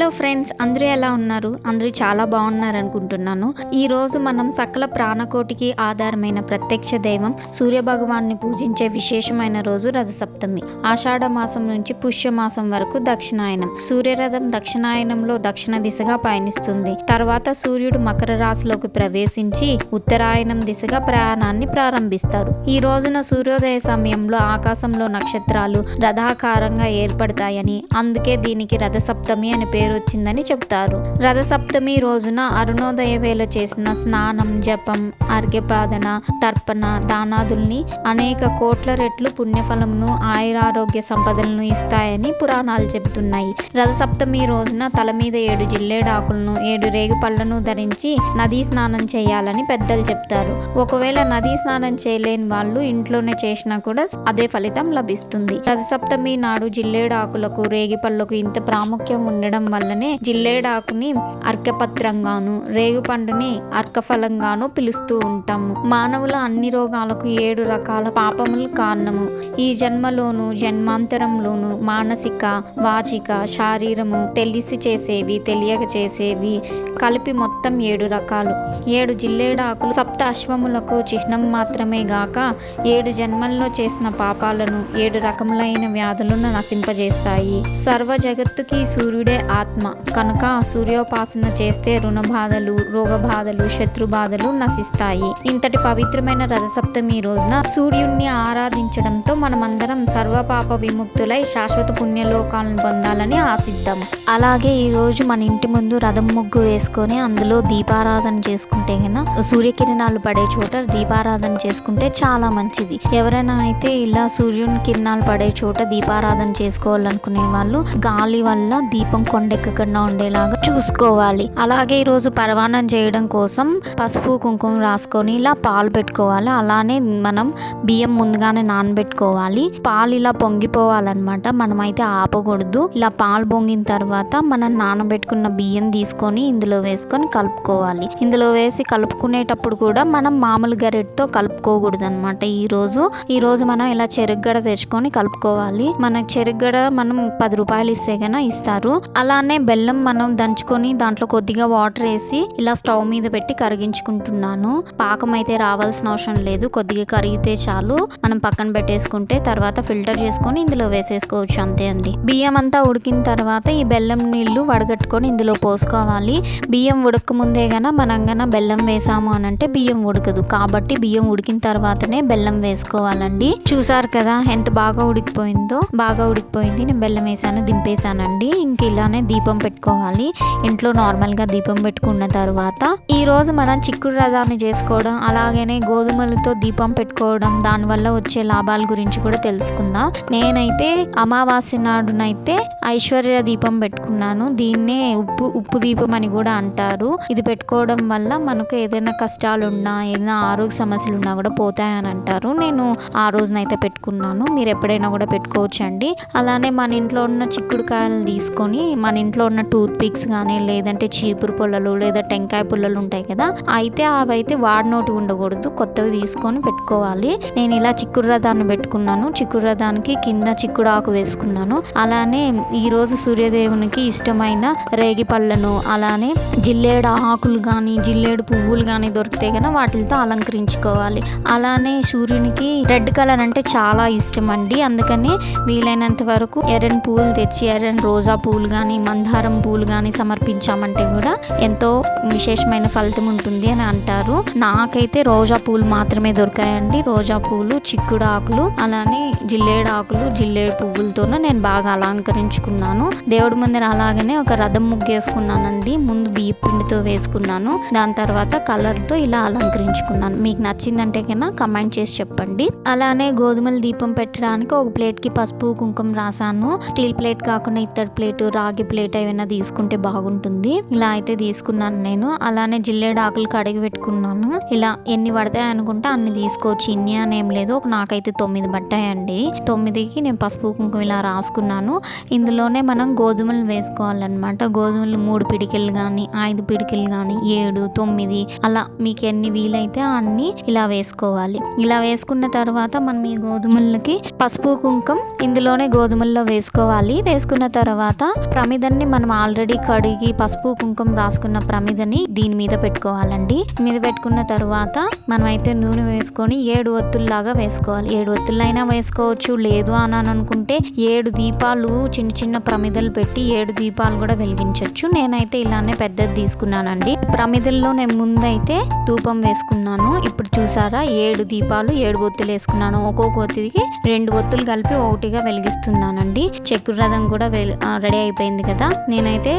Hello friends అందరూ ఎలా ఉన్నారు? అందరూ చాలా బాగున్నారు అనుకుంటున్నాను. ఈ రోజు మనం సకల ప్రాణకోటికి ఆధారమైన ప్రత్యక్ష దైవం సూర్య భగవాన్ని పూజించే విశేషమైన రోజు రథసప్తమి. ఆషాఢ మాసం నుంచి పుష్య మాసం వరకు దక్షిణాయనం. సూర్యరథం దక్షిణాయనంలో దక్షిణ దిశగా పయనిస్తుంది. తర్వాత సూర్యుడు మకర రాశిలోకి ప్రవేశించి ఉత్తరాయణం దిశగా ప్రయాణాన్ని ప్రారంభిస్తారు. ఈ రోజున సూర్యోదయ సమయంలో ఆకాశంలో నక్షత్రాలు రథాకారంగా ఏర్పడతాయని అందుకే దీనికి రథసప్తమి అని పేరు వచ్చిందని చెప్తారు. రథసప్తమి రోజున అరుణోదయ వేళ చేసిన స్నానం జపం అర్ఘ్యపాదన తర్పణ దానాదుల్ని అనేక కోట్ల రెట్లు పుణ్యఫలంను ఆయురారోగ్య సంపదలను ఇస్తాయని పురాణాలు చెబుతున్నాయి. రథసప్తమి రోజున తల మీద ఏడు జిల్లేడాకులను ఏడు రేగు పళ్ళను ధరించి నదీ స్నానం చేయాలని పెద్దలు చెప్తారు. ఒకవేళ నదీ స్నానం చేయలేని వాళ్ళు ఇంట్లోనే చేసినా కూడా అదే ఫలితం లభిస్తుంది. రథసప్తమి నాడు జిల్లేడాకులకు రేగి పళ్ళకు ఇంత ప్రాముఖ్యం ఉండడం వల్ల వల్లనే జిల్లేడాకుని అర్కపత్రంగాను రేగు పండుని అర్కఫలంగాను పిలుస్తూ ఉంటాము. మానవుల అన్ని రోగాలకు ఏడు రకాల పాపములు కారణము. ఈ జన్మలోను జన్మాంతరంలోను మానసిక వాచిక శారీరము తెలిసి చేసేవి తెలియక చేసేవి కలిపి మొత్తం ఏడు రకాలు. ఏడు జిల్లేడాకులు సప్త అశ్వములకు చిహ్నం మాత్రమే గాక ఏడు జన్మల్లో చేసిన పాపాలను ఏడు రకములైన వ్యాధులను నశింపజేస్తాయి. సర్వ జగత్తుకి సూర్యుడే ఆత్మ. కనుక సూర్యోపాసన చేస్తే రుణ బాధలు రోగ బాధలు శత్రు బాధలు నశిస్తాయి. ఇంతటి పవిత్రమైన రథసప్తమి రోజున సూర్యుణ్ణి ఆరాధించడంతో మనమందరం సర్వపాప విముక్తులై శాశ్వత పుణ్యలోకాలను పొందాలని ఆశిద్దాం. అలాగే ఈ రోజు మన ఇంటి ముందు రథం ముగ్గు వేసుకొని అందులో దీపారాధన చేసుకుంటే కనుక సూర్యకిరణాలు పడే చోట దీపారాధన చేసుకుంటే చాలా మంచిది. ఎవరైనా అయితే ఇలా సూర్యుని కిరణాలు పడే చోట దీపారాధన చేసుకోవాలనుకునే వాళ్ళు గాలి వల్ల దీపం కొండ కొండెక్కకుండా ఉండేలాగా చూసుకోవాలి. అలాగే ఈరోజు రోజు పరవానం చేయడం కోసం పసుపు కుంకుమ రాసుకొని ఇలా పాలు పెట్టుకోవాలి. అలానే మనం బియ్యం ముందుగానే నానబెట్టుకోవాలి. పాలు ఇలా పొంగిపోవాలన్నమాట. మనమైతే ఆపకూడదు. ఇలా పాలు పొంగిన తర్వాత మనం నానబెట్టుకున్న బియ్యం తీసుకొని ఇందులో వేసుకొని కలుపుకోవాలి. ఇందులో వేసి కలుపుకునేటప్పుడు కూడా మనం మామూలు గరిటతో కలుపుకోకూడదు అనమాట ఈ రోజు ఈ రోజు మనం ఇలా చెరుగ్గడ తెచ్చుకొని కలుపుకోవాలి. మన చెరుగ్గడ మనం పది రూపాయలు ఇస్తే గన ఇస్తారు. అలా అలానే బెల్లం మనం దంచుకొని దాంట్లో కొద్దిగా వాటర్ వేసి ఇలా స్టవ్ మీద పెట్టి కరిగించుకుంటున్నాను. పాకం అయితే రావాల్సిన అవసరం లేదు. కొద్దిగా కరిగితే చాలు. మనం పక్కన పెట్టేసుకుంటే తర్వాత ఫిల్టర్ చేసుకొని ఇందులో వేసేసుకోవచ్చు అంతే అండి. బియ్యం అంతా ఉడికిన తర్వాత ఈ బెల్లం నీళ్ళు వడగట్టుకొని ఇందులో పోసుకోవాలి. బియ్యం ఉడక ముందే గన మనం గన బెల్లం వేసాము అని అంటే బియ్యం ఉడకదు. కాబట్టి బియ్యం ఉడికిన తర్వాతనే బెల్లం వేసుకోవాలండి. చూసారు కదా ఎంత బాగా ఉడికిపోయిందో? బాగా ఉడికిపోయింది. నేను బెల్లం వేసాను దింపేసానండి ఇంక ఇలానే దీపం పెట్టుకోవాలి. ఇంట్లో నార్మల్గా దీపం పెట్టుకున్న తర్వాత ఈరోజు మనం చిక్కుడు రథాన్ని చేసుకోవడం అలాగనే గోధుమలతో దీపం పెట్టుకోవడం దానివల్ల వచ్చే లాభాల గురించి కూడా తెలుసుకుందాం. నేనైతే అమావాస్య నాడునైతే ఐశ్వర్య దీపం పెట్టుకున్నాను. దీన్నే ఉప్పు ఉప్పు దీపం అని కూడా అంటారు. ఇది పెట్టుకోవడం వల్ల మనకు ఏదైనా కష్టాలు ఉన్నా ఏదైనా ఆరోగ్య సమస్యలు ఉన్నా కూడా పోతాయని అంటారు. నేను ఆ రోజునైతే పెట్టుకున్నాను. మీరు ఎప్పుడైనా కూడా పెట్టుకోవచ్చండి. అలానే మన ఇంట్లో ఉన్న చిక్కుడుకాయలు తీసుకొని మన ఇంట్లో ఉన్న టూత్ పిక్స్ కానీ లేదంటే చీపురు పుల్లలు లేదా టెంకాయ పుల్లలు ఉంటాయి కదా అయితే అవైతే వాడినోటి ఉండకూడదు. కొత్తవి తీసుకొని పెట్టుకోవాలి. నేను ఇలా చిక్కుడు రథాన్ని పెట్టుకున్నాను. చిక్కుడు రథానికి కింద చిక్కుడు ఆకు వేసుకున్నాను. అలానే ఈ రోజు సూర్యదేవునికి ఇష్టమైన రేగి పళ్ళను అలానే జిల్లేడు ఆకులు కానీ జిల్లేడు పువ్వులు కానీ దొరికితే కనుక వాటితో అలంకరించుకోవాలి. అలానే సూర్యునికి రెడ్ కలర్ అంటే చాలా ఇష్టం అండి. అందుకని వీలైనంత వరకు ఎర్రని పూలు తెచ్చి ఎర్రని రోజా పూలు కానీ మందారం పూలు కానీ సమర్పించామంటే కూడా ఎంతో విశేషమైన ఫలితం ఉంటుంది అని అంటారు. నాకైతే రోజా పూలు మాత్రమే దొరికాయండి. రోజా పూలు చిక్కుడు ఆకులు అలానే జిల్లేడు ఆకులు జిల్లేడు పువ్వులతోనూ నేను బాగా అలంకరించుకున్నాను. దేవుడి ముందర అలాగనే ఒక రథం ముగ్గేసుకున్నానండి. ముందు బియ్య పిండితో వేసుకున్నాను. దాని తర్వాత కలర్తో ఇలా అలంకరించుకున్నాను. మీకు నచ్చిందంటే కన్నా కమెంట్ చేసి చెప్పండి. అలానే గోధుమల దీపం పెట్టడానికి ఒక ప్లేట్కి పసుపు కుంకుమ రాసాను స్టీల్ ప్లేట్ కాకుండా ఇత్తడి ప్లేట్ రాగి ప్లేట్ ఏమైనా తీసుకుంటే బాగుంటుంది. ఇలా అయితే తీసుకున్నాను నేను. అలానే జిల్లేడు ఆకులు కడిగి పెట్టుకున్నాను. ఇలా ఎన్ని పడతాయి అనుకుంటే అన్ని తీసుకోవచ్చు. ఇన్ని అని ఏం లేదు. ఒక నాకైతే తొమ్మిది పట్టాయండి తొమ్మిదికి నేను పసుపు కుంకుమ ఇలా రాసుకున్నాను. ఇందులోనే మనం గోధుమలు వేసుకోవాలన్నమాట. గోధుమలు మూడు పిడికిలు కానీ ఐదు పిడికిలు కానీ ఏడు తొమ్మిది అలా మీకు ఎన్ని వీలైతే అన్ని ఇలా వేసుకోవాలి. ఇలా వేసుకున్న తర్వాత మనం ఈ గోధుమలకి పసుపు కుంకుమ ఇందులోనే గోధుమల్లో వేసుకోవాలి. వేసుకున్న తర్వాత ప్రమిద ప్రమిదని మనం ఆల్రెడీ కడిగి పసుపు కుంకుమ రాసుకున్న ప్రమిదని దీని మీద పెట్టుకోవాలండి. మీద పెట్టుకున్న తర్వాత మనం అయితే నూనె వేసుకొని ఏడు ఒత్తుల్లాగా వేసుకోవాలి. ఏడు ఒత్తులైనా వేసుకోవచ్చు. లేదు అని అనుకుంటే ఏడు దీపాలు చిన్న చిన్న ప్రమిదలు పెట్టి ఏడు దీపాలు కూడా వెలిగించవచ్చు నేనైతే ఇలానే పెద్దది తీసుకున్నానండి. ప్రమిదల్లో నేను ముందైతే ధూపం వేసుకున్నాను. ఇప్పుడు చూసారా? ఏడు దీపాలు ఏడు ఒత్తులు వేసుకున్నాను. ఒక్కొక్క ఒత్తికి రెండు ఒత్తులు కలిపి ఒకటిగా వెలిగిస్తున్నానండి. చక్రరథం కూడా వెల్- రెడీ అయిపోయింది కదా? నేనైతే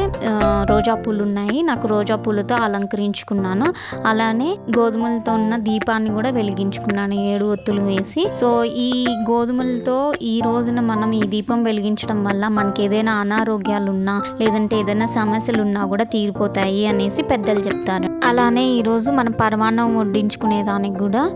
రోజా పూలు ఉన్నాయి నాకు రోజా పూలతో అలంకరించుకున్నాను. అలానే గోధుమలతో ఉన్న దీపాన్ని కూడా వెలిగించుకున్నాను. ఏడు ఒత్తులు వేసి. సో ఈ గోధుమలతో ఈ రోజున మనం ఈ దీపం వెలిగించడం వల్ల మనకి ఏదైనా అనారోగ్యాలు ఉన్నా లేదంటే ఏదైనా సమస్యలు ఉన్నా కూడా తీరిపోతాయి అనేసి పెద్దలు చెప్తారు. అలానే ఈ రోజు మనం పరమాన్నం వడ్డించుకునే దానికి కూడా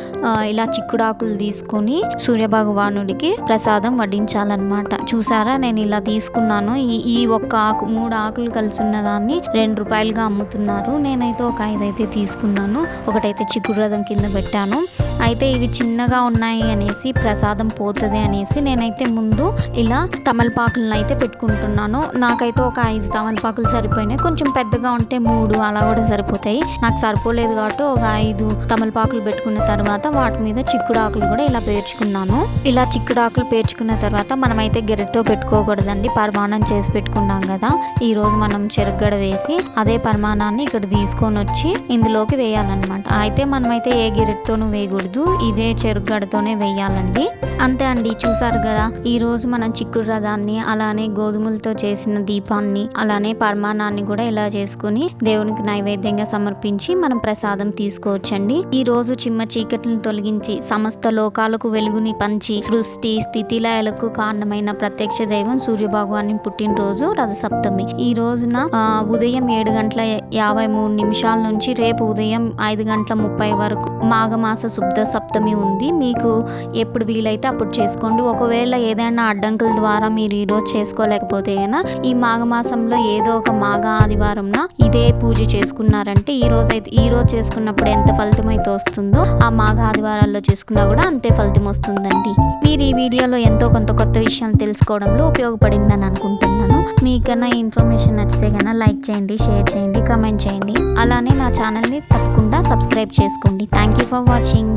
ఇలా చిక్కుడాకులు తీసుకొని సూర్యభగవానుడికి ప్రసాదం వడ్డించాలన్నమాట. చూసారా? నేను ఇలా తీసుకున్నాను. ఈ ఈ ఒక్క ఆకు మూడు ఆకులు కలిసి ఉన్న దాన్ని రెండు రూపాయలుగా అమ్ముతున్నారు. నేనైతే ఒక ఐదు అయితే తీసుకున్నాను. ఒకటైతే చిక్కుడు రథం కింద పెట్టాను. అయితే ఇవి చిన్నగా ఉన్నాయి అనేసి ప్రసాదం పోతుంది అనేసి నేనైతే ముందు ఇలా తమలపాకులను అయితే పెట్టుకుంటున్నాను. నాకైతే ఒక ఐదు తమలపాకులు సరిపోయినాయి. కొంచెం పెద్దగా ఉంటే మూడు అలా కూడా సరిపోతాయి. నాకు సరిపోలేదు కాబట్టి ఒక ఐదు తమలపాకులు పెట్టుకున్న తర్వాత వాటి మీద చిక్కుడు ఆకులు కూడా ఇలా పేర్చుకున్నాను. ఇలా చిక్కుడు ఆకులు పేర్చుకున్న తర్వాత మనమైతే గెరెట్తో పెట్టుకోకూడదండి. పరిమాణం చేసి పెట్టుకున్నాం కదా. ఈ రోజు మనం చెరుగడ వేసి అదే పరిమాణాన్ని ఇక్కడ తీసుకొని వచ్చి ఇందులోకి వేయాలన్నమాట. అయితే మనమైతే ఏ గెరెట్తోనూ వేయకూడదు. ఇదే చెరుగడతోనే వేయాలండి. అంతే అండి చూసారు కదా? ఈ రోజు మనం చిక్కుడు రథాన్ని అలానే గోధుమలతో చేసిన దీపాన్ని అలానే పరమాణాన్ని కూడా ఇలా చేసుకుని దేవునికి నైవేద్యంగా సమర్పించి మనం ప్రసాదం తీసుకోవచ్చండి. ఈ రోజు చిమ్మ చీకట్లను తొలగించి సమస్త లోకాలకు వెలుగుని పంచి సృష్టి స్థితిలయలకు కారణమైన ప్రత్యక్ష దైవం సూర్య భగవాని పుట్టినరోజు రథసప్తమి. ఈ రోజున ఆ, ఉదయం ఏడు గంటల యాభై మూడు నిమిషాల నుంచి రేపు ఉదయం ఐదు గంటల ముప్పై వరకు మాఘమాస శుద్ధ సప్తమి ఉంది. మీకు ఎప్పుడు వీలైతే అప్పుడు చేసుకోండి. ఒకవేళ ఏదైనా అడ్డంకుల ద్వారా మీరు ఈరోజు చేసుకోలేకపోతే అయినా ఈ మాఘమాసంలో ఏదో ఒక మాఘ ఆదివారంన ఇదే పూజ చేసుకున్నారంటే ఈ రోజు అయితే ఈ రోజు చేసుకున్నప్పుడు ఎంత ఫలితం అయితే వస్తుందో ఆ మాఘ ఆదివారాల్లో చేసుకున్నా కూడా అంతే ఫలితం వస్తుందండి. మీరు ఈ వీడియోలో ఎంతో కొంత కొత్త విషయాలు తెలుసుకోవడంలో ఉపయోగపడిందని అనుకుంటున్నాను. మీకన్నా ఇన్ఫర్మేషన్ నచ్చితే కన్నా లైక్ చేయండి షేర్ చేయండి కమెంట్ చేయండి. అలానే నా ఛానల్ని తప్పకుండా సబ్స్క్రైబ్ చేసుకోండి. Thank you for watching.